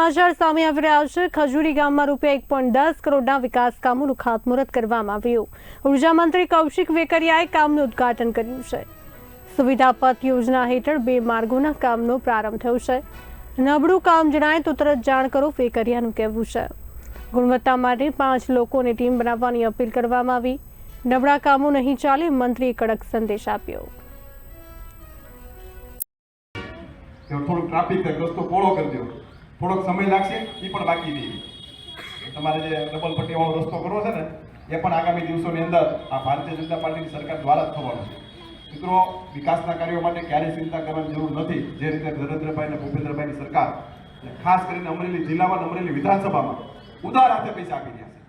સમાચાર સામે આવી રહ્યા છે. ખજૂરી ગામમાં રૂપિયા એક પોઈન્ટ દસ કરોડના વિકાસ કામોનું ખાતમુહૂર્ત કરવામાં આવ્યું. ઊર્જા મંત્રી કૌશિક વેકરિયાએ કામનું ઉદ્ઘાટન કર્યું છે. સુવિધા પથ યોજના હેઠળ બે માર્ગોના કામનો પ્રારંભ થયો છે. નબળું કામ જણાય તો તરત જાણ કરો વેકરિયાનું કહેવું છે. ગુણવત્તા માટે પાંચ લોકોની ટીમ બનાવવાની અપીલ કરવામાં આવી. નબળા કામો નહીં ચાલે મંત્રીએ કડક સંદેશ આપ્યો. તો થોડુંક ટ્રાફિક રસ્તો પહોળો કરી દો. થોડોક સમય લાગશે એ પણ બાકી નહીં તમારે જે ડબલ પટ્ટીવાળો રસ્તો કરવો છે ને, એ પણ આગામી દિવસોની અંદર આ ભારતીય જનતા પાર્ટીની સરકાર દ્વારા જ થવાનો છે. મિત્રો, વિકાસના કાર્યો માટે ક્યારેય ચિંતા કરવાની જરૂર નથી. જે રીતે નરેન્દ્રભાઈ અને ભૂપેન્દ્રભાઈની સરકાર ખાસ કરીને અમરેલી જિલ્લામાં અમરેલી વિધાનસભામાં ઉદાર હાથે પૈસા આપી રહ્યા છે.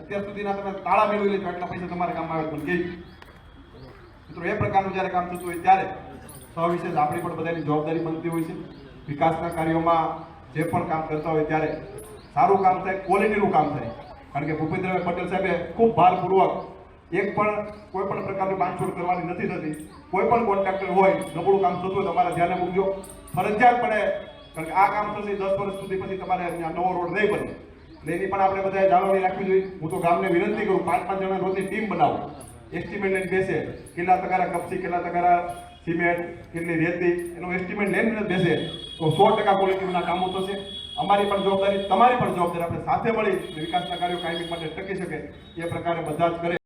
અત્યાર સુધીના તમે તાળા મેળવી લેજો એટલા પૈસા તમારા કામમાં આવે પણ મિત્રો, એ પ્રકારનું જ્યારે કામ થતું હોય ત્યારે સવિશેષ આપણી પણ બધાની જવાબદારી બનતી હોય છે. વિકાસના કાર્યોમાં જે પણ કામ કરતા હોય ત્યારે સારું કામ થાય ક્વોલિટીનું કામ થાય. કારણ કે ભૂપેન્દ્રભાઈ પટેલ સાહેબે ખૂબ ભારપૂર્વક એક પણ કોઈ પણ પ્રકારની બાંધછોડ કરવાની નથી થતી. કોઈ પણ કોન્ટ્રાક્ટર હોય, નબળું કામ થતું હોય, તમારે ધ્યાને મૂકજો. ફરજિયાતપણે કારણ કે આ કામ થશે દસ વર્ષ સુધી પછી તમારે નવો રોડ નહીં બને. એટલે એની પણ આપણે બધાએ જાળવણી રાખવી જોઈએ. હું તો ગામને વિનંતી કરું, પાંચ પાંચ જણા રોજની ટીમ બનાવો. એસ્ટિમેટ બેસે, કેટલા તકારા કપસી કેટલા તગારા સિમેન્ટ કેટલી રેતી, એનું એસ્ટિમેટ લઈને બેસે. તો સો ટકા ક્વોલિટીના કામો થશે. અમારી પણ જવાબદારી, તમારી પણ જવાબદારી આપણે સાથે મળી વિકાસના કાર્યો કાયમી માટે ટકી શકે. એ પ્રકારે બધા જ કરે.